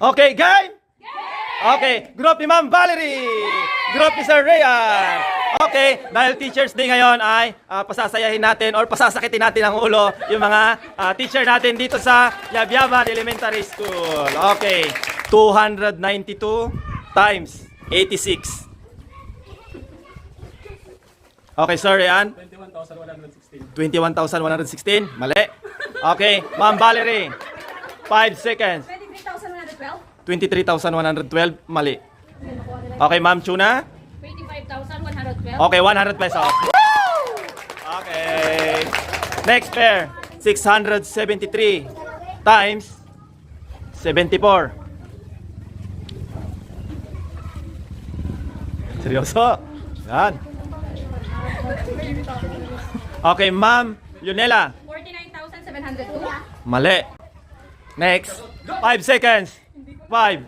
Okay, game? Okay, group ni Ma'am Valerie. Group ni Sir Rayan. Okay, dahil Teacher's Day ngayon ay ah, pasasayahin natin or pasasakitin natin ang ulo yung mga ah, teacher natin dito sa Yabyaban Elementary School. Okay, 292 times 86. Okay, sir, yan. 21,116. Mali. Okay, Ma'am Valerie. 5 seconds. 23,112? 23,112. Mali. Okay, Ma'am Chuna. 25,112? Okay, 100 pesos. Okay. Next pair. 673 times 74. Seryoso? Yan. Okay, Ma'am Yunela. 49,702? Mali. Next. 5 seconds. 5,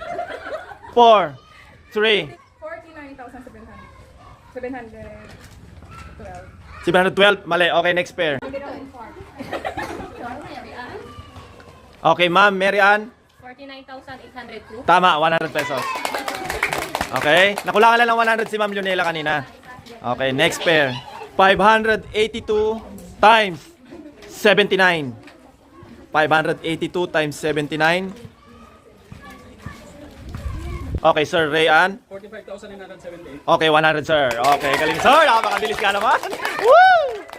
4, 3, 49,700. 712. 712. Mali. Okay, next pair. Okay, Ma'am Mary Ann. 49,802? Tama, 100 pesos. Okay? Nakulangan lang ng 100 si Ma'am Lunela kanina. Okay, next pair. 582 times 79. 582 times 79. Okay, Sir Rayan. 45,978. Okay, 100, sir. Okay, galing, sir. Napakabilis ka naman. Woo!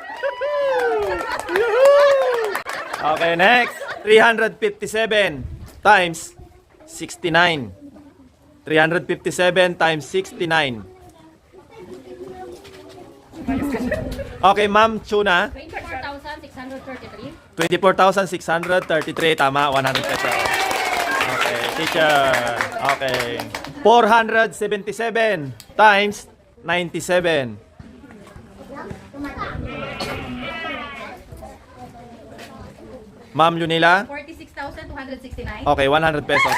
Okay, next. 357 times 69. 357 times 69. Okay, ma'am, Chuna. 24,633? 24,633. Tama, 100 pesos. Teacher. Okay. 477 times 97. Ma'am Lunila? 46,269? Okay, 100 pesos.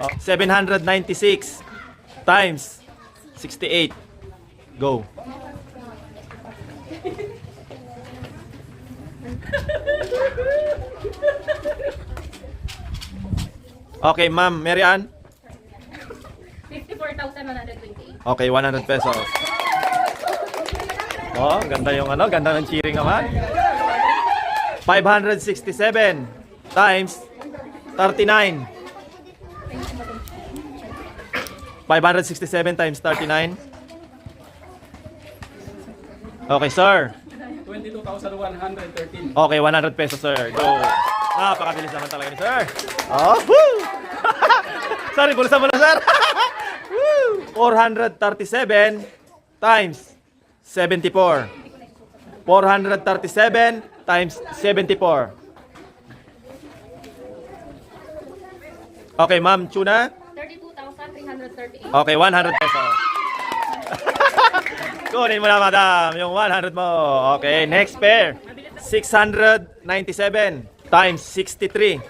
oh, 796 times 68. Go. Okay, ma'am, Mary Ann? 54,128? Okay, 100 pesos. Oh, ganda yung ano, ganda ng cheering naman. 567 times 39. 567 times 39. Okay, sir. 22,113. Okay, 100 pesos, sir. Go. Napakabilis naman talaga ni sir. Oh, woo! Sorry, bulsa mo na, sir. Woo! 437 times 74. 437 times 74. Okay, ma'am, tuna. 32,338? Okay, 100 pesos. Kunin mo na, madam, yung 100 mo. Okay, next pair. 697 times 63.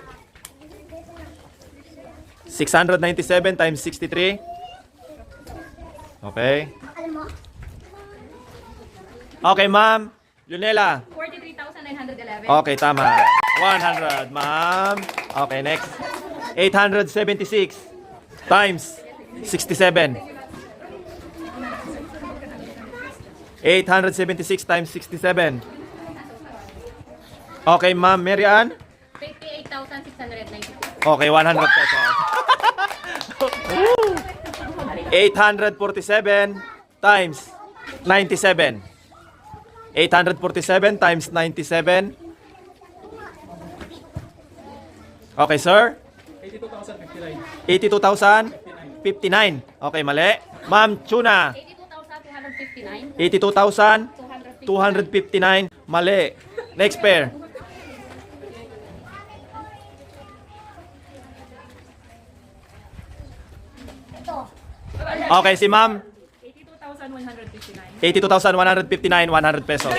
697 times 63. Okay. Okay, ma'am. Lunela. 43,911? Okay, tama. 100, ma'am. Okay, next. 876 times 67. 876 times 67. Okay, ma'am. Mary Ann? 58,692? Okay, 100 pesos. 847 times 97. 847 times 97. Okay, sir. 82,059. 82,059. Okay, mali. Ma'am Chuna. 82,259? 82,259. Mali. Next pair. Okay, si ma'am. 82,159? 82,159, 100 pesos.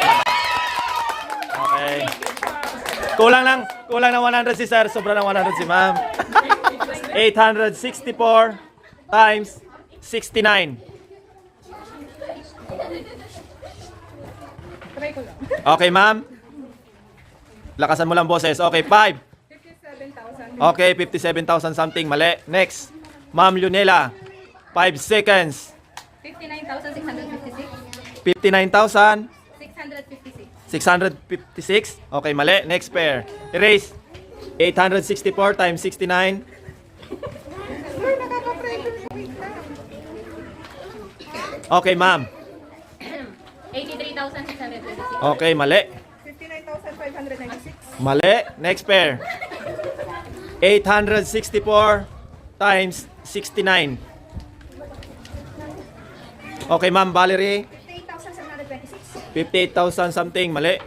Okay. Kulang lang, kulang ng 100 si sir, sobra ng 100 si ma'am. 864 times 69. Try ko lang. Okay, ma'am. Lakasan mo lang boses. Okay, 5, 57 Okay, 57,000 something. Mali. Next. Ma'am Lunela. 5 seconds. 59,656. 59,000. 656. 656. Okay, mali. Next pair. Erase. 864 times 69. Okay, ma'am. 83,626. Okay, mali. 59,596. Mali. Next pair. 864 times 69. Okay, ma'am. Valerie. 58,726. 58,000 something. Mali.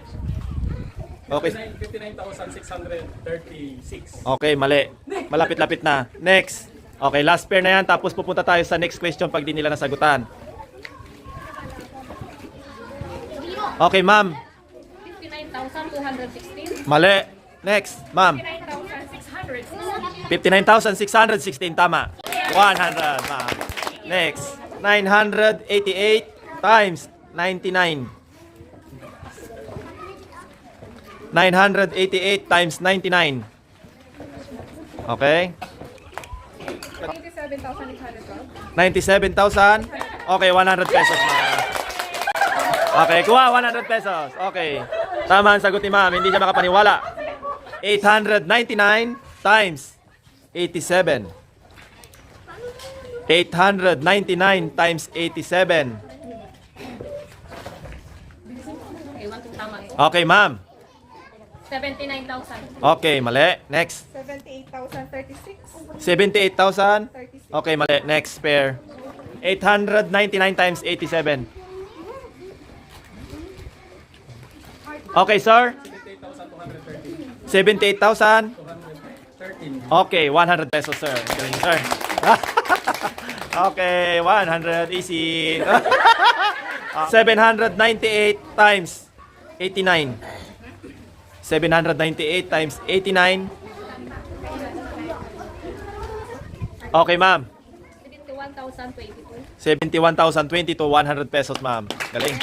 Okay. 59,636. Okay, mali. Malapit-lapit na. Next. Okay, last pair na yan. Tapos pupunta tayo sa next question pag di nila nasagutan. Okay, ma'am. 59,216. Mali. Next, ma'am. 59,616. 59,616. Tama. 100, ma'am. Next. 988 times 99. 988 times 99. Okay. 87,812. 97,000. Okay, 100 pesos ma'am. Okay, kuha 100 pesos. Okay. Tama ang sagot ni ma'am. Hindi siya makapaniwala. 899 times 87. 899 times 87. Okay, ma'am. 79,000. Okay, mali. Next. 78,036. 78,000. 36. Okay, mali. Next pair. 899 times 87. Okay, sir. 78,000. 13. Okay, 100 pesos, sir. Galing, sir. okay, 100. Easy. Ah, 798 times 89. 798 times 89. Okay, ma'am. 71,022. 71,020 to 100 pesos, ma'am. Galing.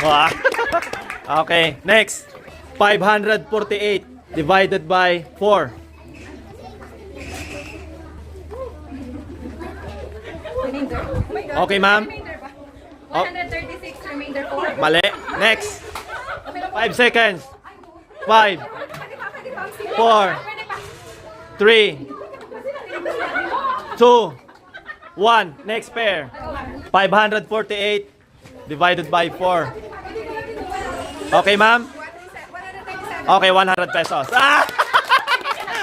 Okay, next. 548 divided by 4. Remainder. Okay, ma'am. Remainder pa. Oh. 136 remainder 4. Mali. Next. Okay lang po. 5 seconds. 5, Pwede pa, pwede pa. Sige. 4, Pwede pa. 3, 2, 1. Next pair. 548 divided by 4. Okay, ma'am? 137. Okay, 100 pesos. Ah!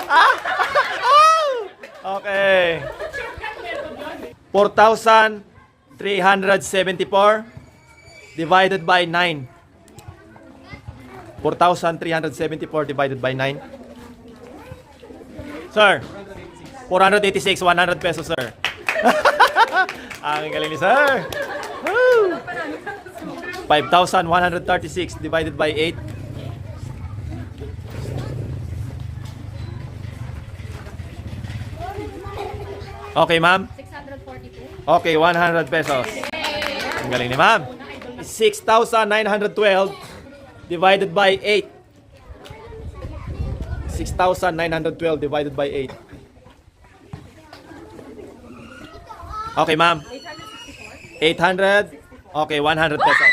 Ah! Okay. 4,374 divided by 9. 4,374 divided by 9. Sir, 486, 100 pesos, sir. Ang galing ni sir. Woo! 5,136 divided by 8. Okay, ma'am. 642. Okay, 100 pesos. Ang galing ni ma'am. 6,912 divided by 8. 6,912 divided by 8. Okay, ma'am. 800. Okay, 100 pesos.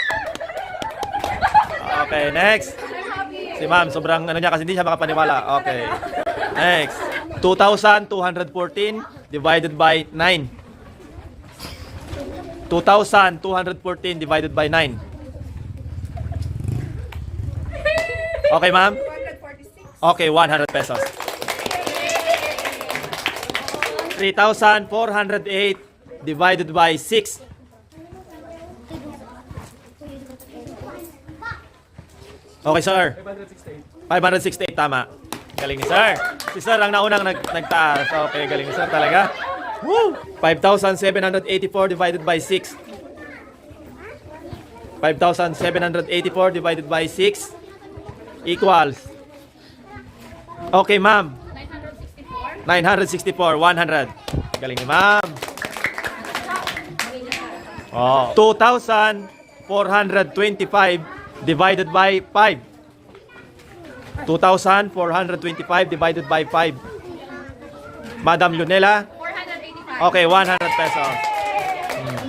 Okay, next. Si ma'am, sobrang ano niya kasi hindi siya makapaniwala. Okay. Next. 2,214 divided by 9. 2,214 divided by 9. Okay, ma'am? 146. Okay, 100 pesos. 3,408 divided by 6. Okay, sir. 568. 568, tama. Galing ni sir. Si sir ang naunang nag nagtaas. Okay, galing ni sir talaga. Woo! 5,784 divided by 6. 5,784 divided by 6 equals. Okay, ma'am. 964. 964, 100. Galing ni ma'am. Oh. 2,425 divided by 5. 2,425 divided by 5. Madam Lunela? 485. Okay, 100 pesos. Hmm.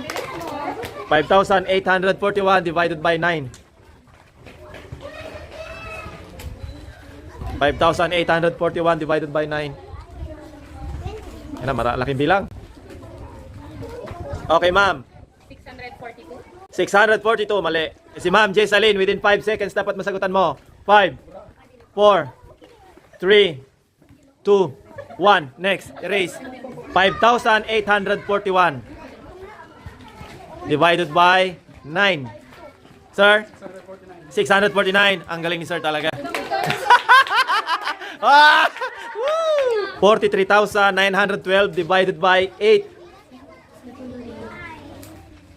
5,841 divided by 9. 5,841 divided by 9. Yan na, malaking bilang. Okay, ma'am. 642. 642, mali. Si Ma'am Jessalyn, within 5 seconds dapat masagutan mo. 5, 4, 3, 2, 1. Next, erase. 5,841 divided by 9. Sir? 649. Ang galing ni sir talaga. ah! Woo! 43,912 divided by 8.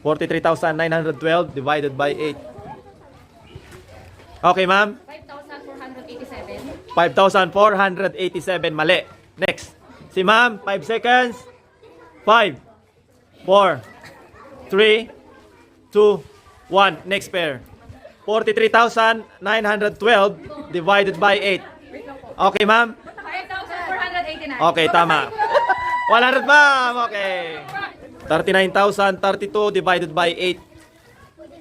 43,912 divided by 8. Okay, ma'am? 5,487. 5,487. Mali. Next. Si ma'am, 5 seconds. 5, 4, 3, 2, 1. Next pair. 43,912 divided by 8. Okay, ma'am? 5,489. Okay, tama. 100, ma'am. Okay. 39,032 divided by 8.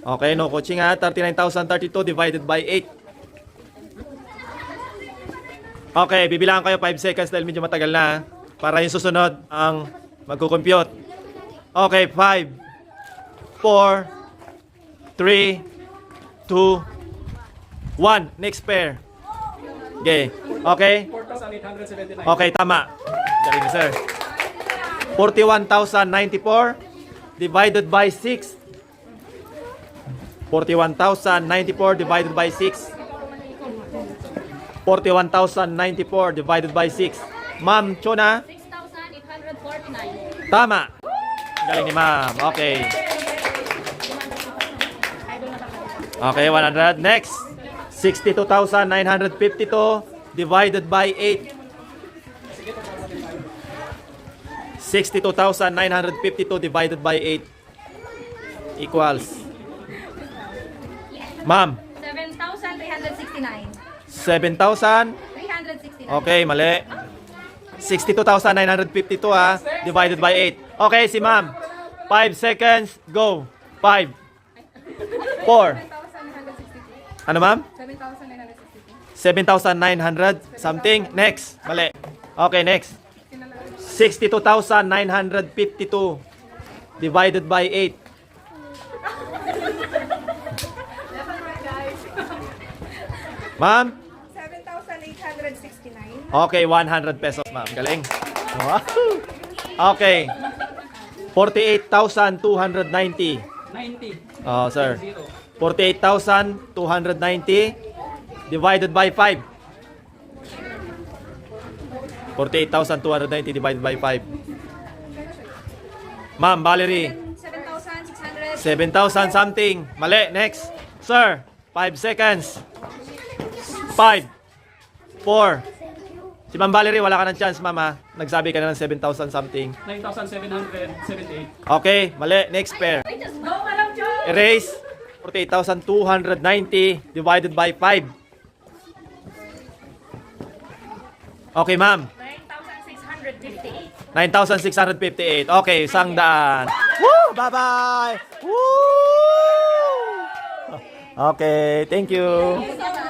Okay, no coaching ha. 39,032 divided by 8. Okay, bibilangan kayo 5 seconds dahil medyo matagal na. Para yung susunod ang magkukompute. Okay, 5, 4, 3, 2, 1. Next pair. Okay. Okay? 4,879. Okay, tama. Galing sir. 41,094 divided by 6. 41,094 divided by 6. 41,094 divided by 6. Ma'am Chona, 6,849. tama. Galing ni ma'am. Okay. Okay, 100. Next. 62,952 divided by 8. 62,952 divided by 8 equals. Ma'am, 7,369. 7,000. 369. Okay, mali. 62,952 ha, divided by 8. Okay, si ma'am. 5 seconds, go. 5. 4. 7,962. Ano ma'am? 7,962. 7,900 something. Next. Mali. Okay, next. 62,952 divided by 8. Ma'am? 7,869. Okay, 100 pesos, ma'am. Galing. Wow. Okay. 48,290. 90. Oh, sir. 0. 48,290 divided by 5. 48,290 divided by 5. Ma'am, Valerie, 7,600. 7,000 something. Mali. Next. Sir, 5 seconds. 5, 4. Si Ma'am Valerie, wala ka ng chance, ma'am ha. Nagsabi ka na ng 7,000 something. 9,778. Okay, mali. Next pair. Go, Madam Jo. Erase 48,290 divided by 5. Okay, ma'am. 9,658. 9,658. Okay, isang daan. Woo! Bye-bye! Woo! Okay, thank you. Thank you so much.